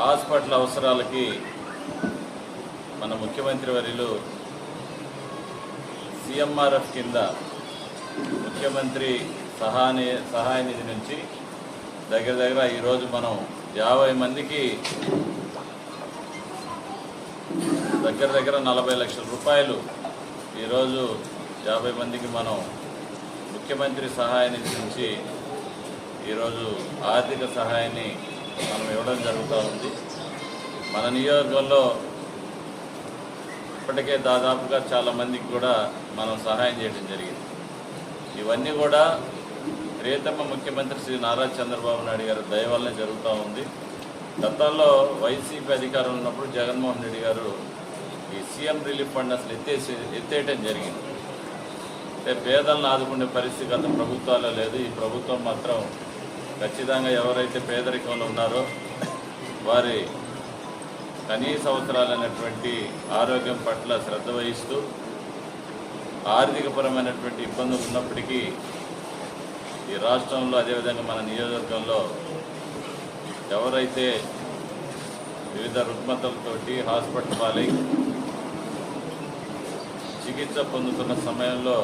Hospital అవసరాలకి మన ముఖ్యమంత్రి వర్యులు సిఎంఆర్ఎఫ్ కింద ముఖ్యమంత్రి సహాయ సహాయ నిధి నుంచి దగ్గర దగ్గర ఈరోజు మనం యాభై మందికి దగ్గర దగ్గర నలభై లక్షల రూపాయలు ఈరోజు యాభై మందికి మనం ముఖ్యమంత్రి సహాయ నిధి నుంచి ఈరోజు ఆర్థిక సహాయాన్ని మనం ఇవ్వడం జరుగుతూ ఉంది. మన నియోజకవర్గంలో ఇప్పటికే దాదాపుగా చాలామందికి కూడా మనం సహాయం చేయడం జరిగింది. ఇవన్నీ కూడా ప్రియతమ ముఖ్యమంత్రి శ్రీ నారా చంద్రబాబు నాయుడు గారి దయ వల్లనే జరుగుతూ ఉంది. గతంలో వైసీపీ అధికారంలో ఉన్నప్పుడు జగన్మోహన్ రెడ్డి గారు ఈ సీఎం రిలీఫ్ ఫండ్ అసలు ఎత్తేసి ఎత్తేయటం జరిగింది. అంటే పేదలను ఆదుకునే పరిస్థితి గత ప్రభుత్వాల్లో లేదు. ఈ ప్రభుత్వం మాత్రం ఖచ్చితంగా ఎవరైతే పేదరికంలో ఉన్నారో వారి కనీస అవసరాలైనటువంటి ఆరోగ్యం పట్ల శ్రద్ధ వహిస్తూ ఆర్థికపరమైనటువంటి ఇబ్బందులు ఉన్నప్పటికీ ఈ రాష్ట్రంలో అదేవిధంగా మన నియోజకవర్గంలో ఎవరైతే వివిధ రుగ్మతలతోటి హాస్పిటల్ పాలై చికిత్స పొందుతున్న సమయంలో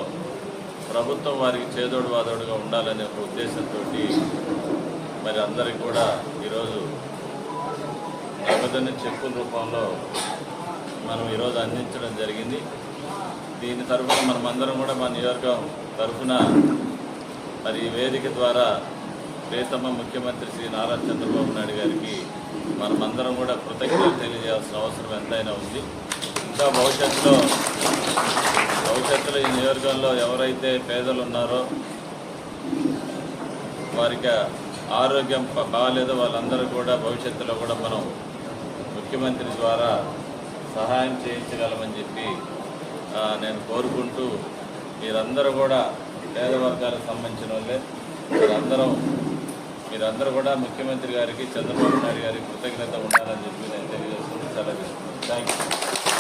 ప్రభుత్వం వారికి చేదోడు వాదోడుగా ఉండాలనే ఒక ఉద్దేశంతో మరి అందరికి కూడా ఈరోజు నగదుని చెక్కుల రూపంలో మనం ఈరోజు అందించడం జరిగింది. దీని తరఫున మనమందరం కూడా మన నియోజకవర్గం తరఫున మరి ఈ వేదిక ద్వారా ప్రీతమ్మ ముఖ్యమంత్రి శ్రీ నారా చంద్రబాబు నాయుడు గారికి మనమందరం కూడా కృతజ్ఞతలు తెలియజేయాల్సిన అవసరం ఎంతైనా ఉంది. ఇంకా భవిష్యత్తులో భవిష్యత్తులో ఈ నియోజకవర్గంలో ఎవరైతే పేదలు ఉన్నారో వారికి ఆరోగ్యం బాగాలేదో వాళ్ళందరూ కూడా భవిష్యత్తులో కూడా మనం ముఖ్యమంత్రి ద్వారా సహాయం చేయించగలమని చెప్పి నేను కోరుకుంటూ మీరందరూ కూడా పేద వర్గాలకు సంబంధించిన వాళ్ళే. మీరందరం మీరందరూ కూడా ముఖ్యమంత్రి గారికి చంద్రబాబు నాయుడు గారికి కృతజ్ఞత ఉండాలని చెప్పి నేను తెలియజేస్తున్నాను సెలవు థ్యాంక్ యూ